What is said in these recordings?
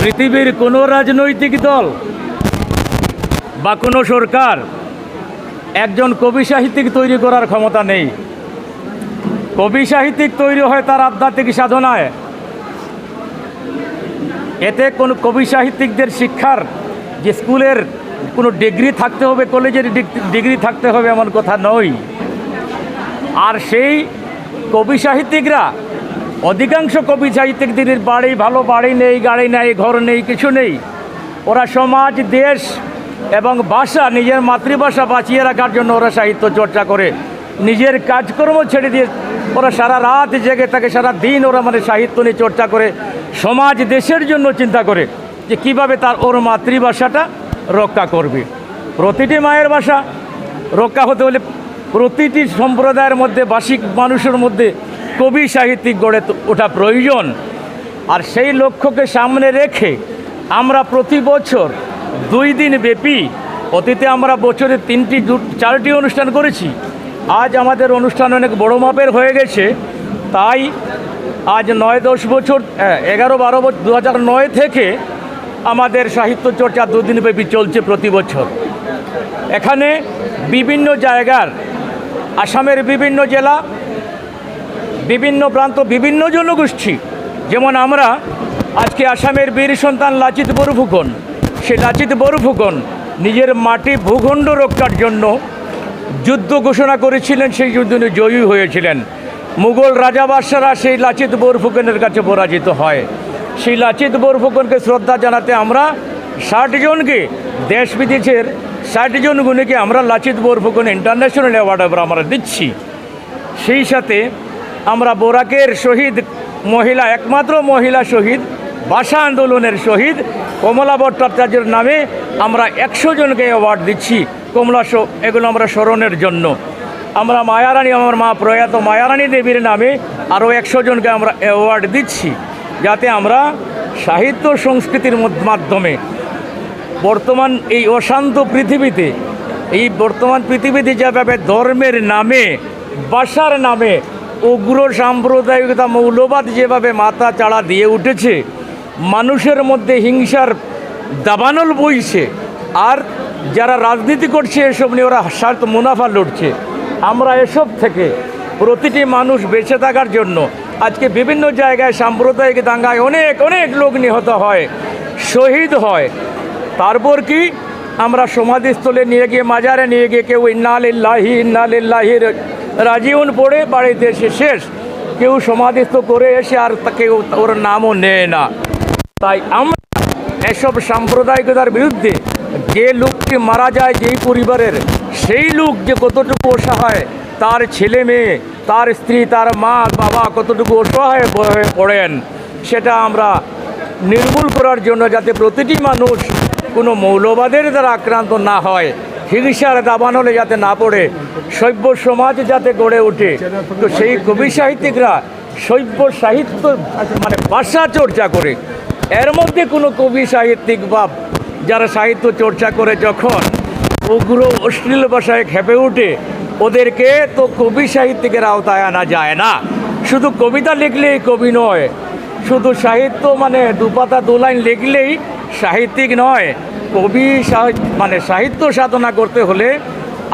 পৃথিবীর কোনো রাজনৈতিক দল বা কোনো সরকার একজন কবি সাহিত্যিক তৈরি করার ক্ষমতা নেই। কবি সাহিত্যিক তৈরি হয় তার আধ্যাত্মিক সাধনায়। এতে কোনো কবি সাহিত্যিকদের শিক্ষার যে স্কুলের কোনো ডিগ্রি থাকতে হবে, কলেজের ডিগ্রি থাকতে হবে এমন কথা নয়। আর সেই কবি সাহিত্যিকরা, অধিকাংশ কবি সাহিত্যিকদের বাড়ি ভালো বাড়ি নেই, গাড়ি নেই, ঘর নেই, কিছু নেই। ওরা সমাজ, দেশ এবং ভাষা, নিজের মাতৃভাষা বাঁচিয়ে রাখার জন্য ওরা সাহিত্য চর্চা করে। নিজের কাজকর্ম ছেড়ে দিয়ে ওরা সারা রাত জেগে থাকে, সারা দিন ওরা মানে সাহিত্য নিয়ে চর্চা করে, সমাজ, দেশের জন্য চিন্তা করে যে কীভাবে তার ওর মাতৃভাষাটা রক্ষা করবে। প্রতিটি মায়ের ভাষা রক্ষা হতে হলে প্রতিটি সম্প্রদায়ের মধ্যে, বাসিক মানুষের মধ্যে কবি সাহিত্যিক গড়ে ওঠা প্রয়োজন। আর সেই লক্ষ্যকে সামনে রেখে আমরা প্রতি বছর দুই দিন ব্যাপী অতীতে আমরা বছরে তিনটি চারটি অনুষ্ঠান করেছি। আজ আমাদের অনুষ্ঠান অনেক বড় মাপের হয়ে গেছে। তাই আজ নয়, দশ বছর এগারো, বারো বছর দু নয় থেকে আমাদের সাহিত্য চর্চা দুদিন ব্যাপী চলছে প্রতি বছর। এখানে বিভিন্ন জায়গার আসামের বিভিন্ন জেলা, বিভিন্ন প্রান্ত, বিভিন্ন জনগোষ্ঠী। যেমন আমরা আজকে আসামের বীর সন্তান লাচিত বরফুকন সে লাচিত বরফুকন নিজের মাটি ভূখণ্ড রক্ষার জন্য যুদ্ধ ঘোষণা করেছিলেন, সেই যুদ্ধে জয়ী হয়েছিলেন। মুঘল রাজাবাসারা সেই লাচিত বরফুকনের কাছে পরাজিত হয়। সেই লাচিত বরফুকনকে শ্রদ্ধা জানাতে আমরা ষাট জনকে দেশ বিদেশের ষাট জন গুণীকে আমরা লাচিত বরফুকন ইন্টারন্যাশনাল অ্যাওয়ার্ড আমরা দিচ্ছি। সেই সাথে আমরা বোরাকের শহীদ মহিলা, একমাত্র মহিলা শহীদ ভাষা আন্দোলনের শহীদ, কমলা ভট্টাচার্যের নামে আমরা একশো জনকে অ্যাওয়ার্ড দিচ্ছি। কমলা এগুলো আমরা স্মরণের জন্য। আমরা মায়ারানী, আমার মা প্রয়াত মায়ারানী দেবীর নামে আরও একশো জনকে আমরা অ্যাওয়ার্ড দিচ্ছি। যাতে আমরা সাহিত্য সংস্কৃতির মাধ্যমে বর্তমান এই অশান্ত পৃথিবীতে, এই বর্তমান পৃথিবীতে যেভাবে ধর্মের নামে ভাষার নামে উগ্র সাম্প্রদায়িকতা মৌলবাদ যেভাবে মাথা চাড়া দিয়ে উঠেছে, মানুষের মধ্যে হিংসার দাবানল বইছে, আর যারা রাজনীতি করছে এসব নিয়ে ওরা স্বার্থ মুনাফা লুটছে। আমরা এসব থেকে প্রতিটি মানুষ বেঁচে থাকার জন্য আজকে বিভিন্ন জায়গায় সাম্প্রদায়িক দাঙ্গায় অনেক অনেক লোক নিহত হয়, শহীদ হয় তারপর কি? আমরা সমাধিস্থলে নিয়ে গিয়ে মাজারে নিয়ে গিয়ে কেউ ইন্নালিল্লাহি ইন্নালিল্লাহি রাজিউন পড়ে বাড়িতে এসে শেষ। কেউ সমাধিস্থ করে এসে আর কেউ ওর নামও নেয় না। তাই আমরা এসব সাম্প্রদায়িকতার বিরুদ্ধে যে লোকটি মারা যায় যেই পরিবারের, সেই লোক যে কতটুকু অসহায়, তার ছেলে মেয়ে, তার স্ত্রী, তার মা, বাবা কতটুকু অসহায় হয়ে পড়েন, সেটা আমরা নির্মূল করার জন্য যাতে প্রতিটি মানুষ কোনো মৌলবাদের দ্বারা আক্রান্ত না হয়। হিংসার দাবানলে যাতে না পড়ে, সভ্য সমাজ যাতে গড়ে ওঠে। তো সেই কবি সাহিত্যিকরা সভ্য সাহিত্য মানে ভাষা চর্চা করে। এর মধ্যে কোনো কবি সাহিত্যিক বা যারা সাহিত্য চর্চা করে যখন উগ্র, অশ্লীল ভাষায় খেপে ওঠে ওদেরকে তো কবি সাহিত্যিকের আওতায় আনা যায় না। শুধু কবিতা লিখলেই কবি নয়, শুধু সাহিত্য মানে দুপাতা দু লাইন লিখলেই সাহিত্যিক নয়, কবি মানে সাহিত্য সাধনা করতে হলে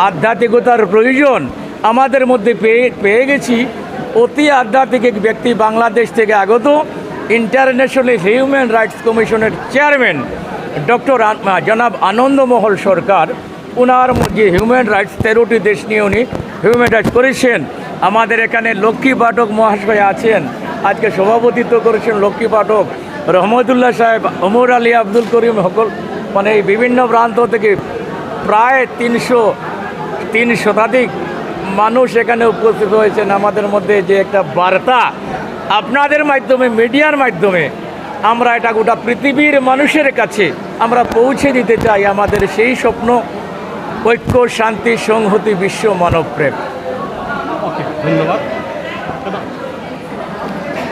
আধ্যাত্মিকতার প্রয়োজন। আমাদের মধ্যে পেয়ে পেয়ে গেছি। অতি আধ্যাত্মিক ব্যক্তি বাংলাদেশ থেকে আগত ইন্টারন্যাশনাল হিউম্যান রাইটস কমিশনের চেয়ারম্যান ডক্টর জনাব আনন্দমোহল সরকার। ওনার যে হিউম্যান রাইটস তেরোটি দেশ নিয়ে উনি হিউম্যান রাইটস করেছেন। আমাদের এখানে লক্ষ্মী পাঠক মহাশয় আছেন। আজকে সভাপতিত্ব করেছেন লক্ষ্মী পাঠক। রহমতুল্লাহ সাহেব অমর আলী আব্দুল করিম সকল মানে এই বিভিন্ন প্রান্ত থেকে প্রায় তিনশো, তিন শতাধিক মানুষ এখানে উপস্থিত হয়েছেন। আমাদের মধ্যে যে একটা বার্তা আপনাদের মাধ্যমে, মিডিয়ার মাধ্যমে আমরা এটা গোটা পৃথিবীর মানুষের কাছে আমরা পৌঁছে দিতে চাই। আমাদের সেই স্বপ্ন, ঐক্য, শান্তি, সংহতি, বিশ্ব মানব প্রেম ওকে ধন্যবাদ।